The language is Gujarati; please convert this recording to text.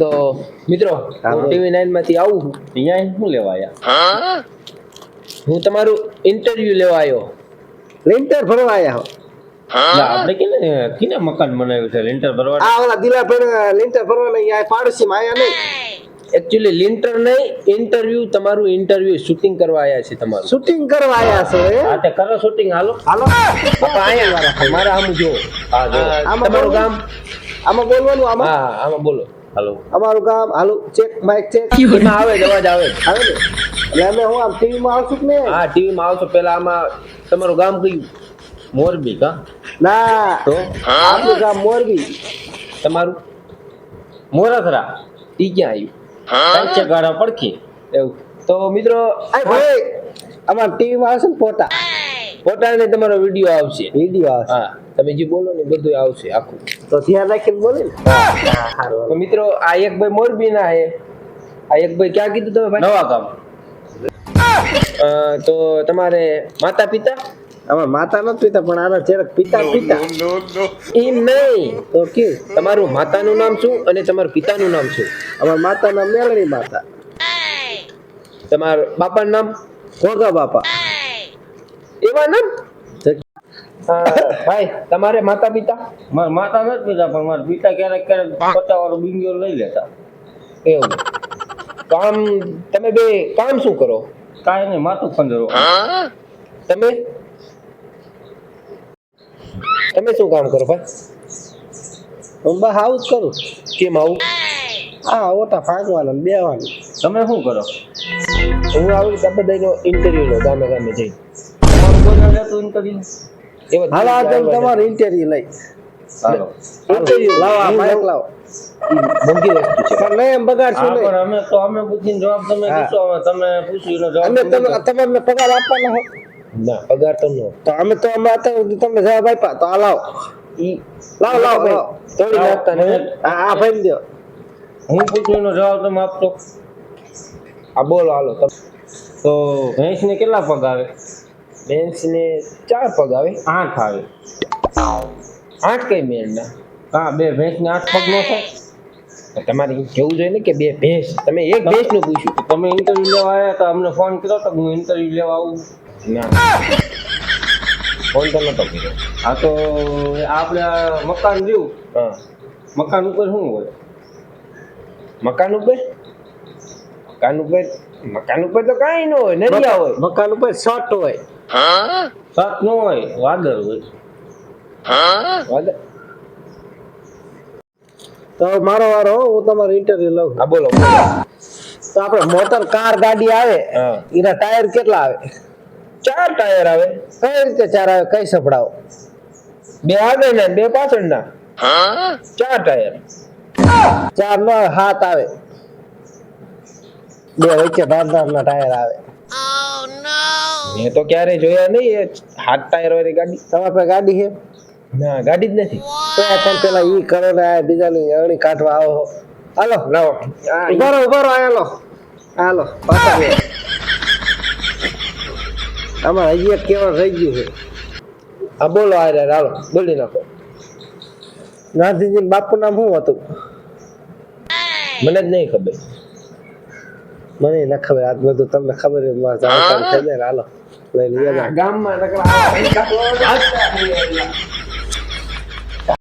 તો મિત્રો ટીવી નાઇનમાંથી આવું અહીંયા શું લેવા આયા હું તમારું ઇન્ટરવ્યુ લેવા આવ્યો. લેન્ટર ભરવા ના, આપણે કેને કિને મકાન બનાવ્યું છે લેન્ટર ભરવા આ ઓલા દિલાભર લેન્ટર ભરવા નહીં આ પાડોશીમાં આયા નહીં. એકચ્યુઅલી લિન્ટર નહીં ઇન્ટરવ્યુ તમારું ઇન્ટરવ્યુ શૂટિંગ કરવા આયા છે તમારું. શૂટિંગ કરવા આયા છો એ? હા તે કરો શૂટિંગ હાલો. હાલો. બાપા આયા મારા આમ જો હા જો તમારું ગામ આમાં બોલવાનું આમાં? હા આમાં બોલો. અમારું કામ હાલો ચેક માઇક ચેક એમાં આવે જ અવાજ આવે આવે ને એટલે અમે હું આમ ટીવી માં આવશું કે નહીં? હા ટીવી માં આવશો. પેલા આમાં તમારું ગામ કયું? મોરબી કા? ના. તો? આપણું ગામ મોરબી. તમારું? મોરસરા ઈ ક્યાં આવ્યું કાંચે ગાડા પડખી. એવું. તો મિત્રો આ ભાઈ અમાર ટીવી માં આવશે ને ફોટા. પોતાને તમારો વીડિયો આવશે. વીડિયો આવશે. હા તમે જે બોલો ને બધું આવશે આખું. તો ધ્યાન રાખીને બોલે ને. તો મિત્રો આ એક ભાઈ મોરબી ના હે. આ એક ભાઈ ક્યાં કીધું તમે નવા ગામ. તો તમારે માતા પિતા? અમાર માતા નથી પિતા પણ આના ચેરક પિતા પિતા. એમ નહીં. તો કે? તમારું માતાનું નામ શું અને તમારું પિતાનું નામ શું? અમાર માતાના મેળણી માતા. તમારા બાપાનું નામ? ભોગા બાપા. એવા નામ? ભાઈ તમારે માતા પિતા? મારા માતા નથી પિતા પણ મારા પિતા ક્યારેક ક્યારેક પચાસ વાળો બિંગો લઈ લેતા. એવું. કામ તમે બે કામ શું કરો? કાંઈ નહીં માથું ખંજરો. તમે? તમે શું કામ કરો ભાઈ? હું બસ આવું જ કરું. કેમ આવું? હા ઓટા ફાંકવાના બેવાનું તમે શું કરો? હું આવું બધાનો ઇન્ટરવ્યુ લો ગામે ગામે જઈ કોણ કોઈ જતું ઇન્ટરવ્યુ હાલો આ તમે તમારું ઇન્ટરવ્યુ લઈ. ઇન્ટરવ્યુ લાવો આ માઇક લાવો. મોંઘી વસ્તુ છે. પણ નહીં બગાડશું નહીં અમે તો અમે પૂછીને જવાબ તમે હા. પૂછો તમે પૂછ્યું જવાબ અમે તમે તમે દો. પગાર આપવાના હો. ના પગાર તો નો. તો અમે તો અમે અત્યારે જવાબ આપ્યા. તો આ લાવો. લાવો લાવો ભાઈ, તોડી નાખતા આ આ ભાઈ દો. હું પૂછ્યું એનો જવાબ તમે આપશો? આ બોલો હાલો. તમે તો ભેંસને કેટલા પગ આવે બેન્સ ને ચાર પગ આવે આઠ આવે. આઠ કઈ મેળ ના? હા બે ભેંસને આઠ પગ નો થાય. તમારે કેવું જોઈએ ને કે બે ભેંસ તમે એક ભેંસનું પૂછ્યું. તમે ઇન્ટરવ્યુ લેવા આવ્યા તો અમને ફોન કર્યો તો હું ઇન્ટરવ્યુ લેવા આવું. ના. ફોન તો નતો કર્યો. હા તો આપણે મકાન રહ્યું. હા. મકાન ઉપર શું હોય? મકાન ઉપર? મકાન ઉપર મકાન ઉપર તો કાંઈ ન હોય નરિયા હોય. મકાન ઉપર શર્ટ હોય. સાત નો હોય વાદળ હોય. વાદળ. તો મારો વારો હું તમારો ઇન્ટરવ્યુ લઉં. હા બોલો તો આપણે મોટર કાર ગાડી આવે એના ટાયર કેટલા આવે? ચાર ટાયર આવે. કઈ રીતે ચાર આવે કઈ સપડાવો બે આગળ ને બે પાછળના ચાર ટાયર ચાર નો હાથ આવે. બે વચ્ચે ધાર ના ટાયર આવે. મેં તો ક્યારે જોયા નહીં એ હાથ ટાયર વાળી ગાડી. તમારે પાસે ગાડી છે? ના ગાડી જ નથી. તો પણ પેલા ઈ કરો ને આ બીજાની અણી કાઢવા આવો. હાલો લાવો આ ઊભા રહો ઊભા રહો હાલો હાલો પાછા બે આમાં હજી એક કેવા રહી ગયું છે. હા બોલો આ રે હાલો બોલી નાખો. ગાંધીજી બાપુ નામ શું હતું? મને જ નહીં ખબર. મને ન ખબર આજ બધું તમને ખબર છે મારે જાણકારી થઈ જાય ને હાલો લઈ લઈએ ગામમાં નકર આ